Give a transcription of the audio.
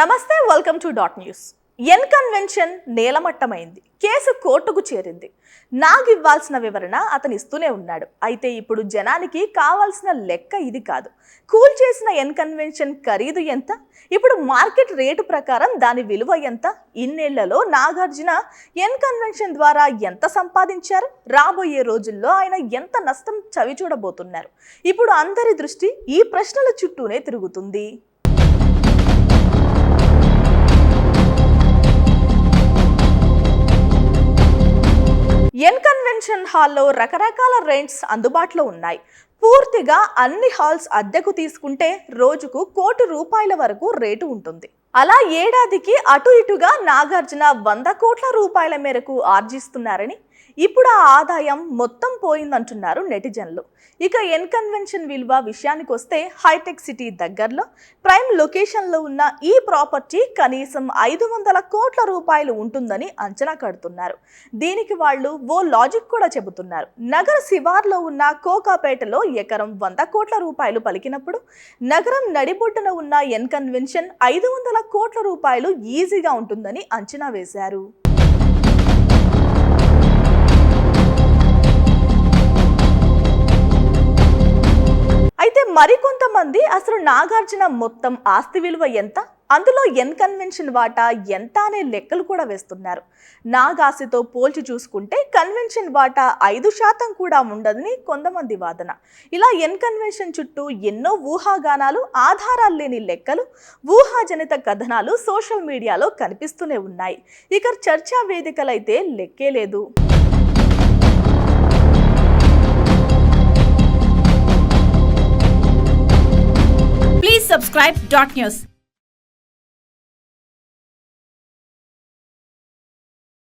నమస్తే welcome to dot news N convention నేలమట్టమైంది. Case కోర్టుకు చేరింది. నాకు ఇవ్వాల్సిన వివరణ అతను ఇస్తూనే ఉన్నాడు. అయితే ఇప్పుడు జనానికి కావాల్సిన లెక్క ఇది కాదు. కూల్ చేసిన ఎన్ కన్వెన్షన్ ఖరీదు ఎంత? ఇప్పుడు మార్కెట్ రేటు ప్రకారం దాని విలువ ఎంత? ఇన్నేళ్ళలో నాగార్జున ఎన్ కన్వెన్షన్ ద్వారా ఎంత సంపాదించారు? రాబోయే రోజుల్లో ఆయన ఎంత నష్టం చవిచూడబోతున్నారు? ఇప్పుడు అందరి దృష్టి ఈ ప్రశ్నల చుట్టూనే తిరుగుతుంది. ఎన్ కన్వెన్షన్ హాల్లో రకరకాల రెంట్స్ అందుబాటులో ఉన్నాయి. పూర్తిగా అన్ని హాల్స్ అద్దెకు తీసుకుంటే రోజుకు కోటి రూపాయల వరకు రేటు ఉంటుంది. అలా ఏడాదికి అటు ఇటుగా నాగార్జున వంద కోట్ల రూపాయల మేరకు ఆర్జిస్తున్నారని ఇప్పుడు ఆ ఆదాయం మొత్తం పోయిందంటున్నారు నెటిజన్లు. ఇక ఎన్ కన్వెన్షన్ విలువ విషయానికి వస్తే హైటెక్ సిటీ దగ్గరలో ప్రైమ్ లొకేషన్లో ఉన్న ఈ ప్రాపర్టీ కనీసం ఐదు వందల కోట్ల రూపాయలు ఉంటుందని అంచనా కడుతున్నారు. దీనికి వాళ్ళు ఓ లాజిక్ కూడా చెబుతున్నారు. నగర శివార్లో ఉన్న కోకాపేటలో ఎకరం వంద కోట్ల రూపాయలు పలికినప్పుడు నగరం నడిబొడ్డున ఉన్న ఎన్కన్వెన్షన్ ఐదు వందల కోట్ల రూపాయలు ఈజీగా ఉంటుందని అంచనా వేశారు. మరికొంతమంది అసలు నాగార్జున మొత్తం ఆస్తి విలువ ఎంత? అందులో ఎన్ కన్వెన్షన్ వాటా ఎంత అనే లెక్కలు కూడా వేస్తున్నారు. నాగాసితో పోల్చి చూసుకుంటే కన్వెన్షన్ వాటా ఐదు శాతం కూడా ఉండదని కొంతమంది వాదన. ఇలా ఎన్ కన్వెన్షన్ చుట్టూ ఎన్నో ఊహాగానాలు ఆధారాలు లేని లెక్కలు ఊహాజనిత కథనాలు సోషల్ మీడియాలో కనిపిస్తూనే ఉన్నాయి. ఇక చర్చా వేదికలైతే లెక్కే లేదు. Subscribe dot news.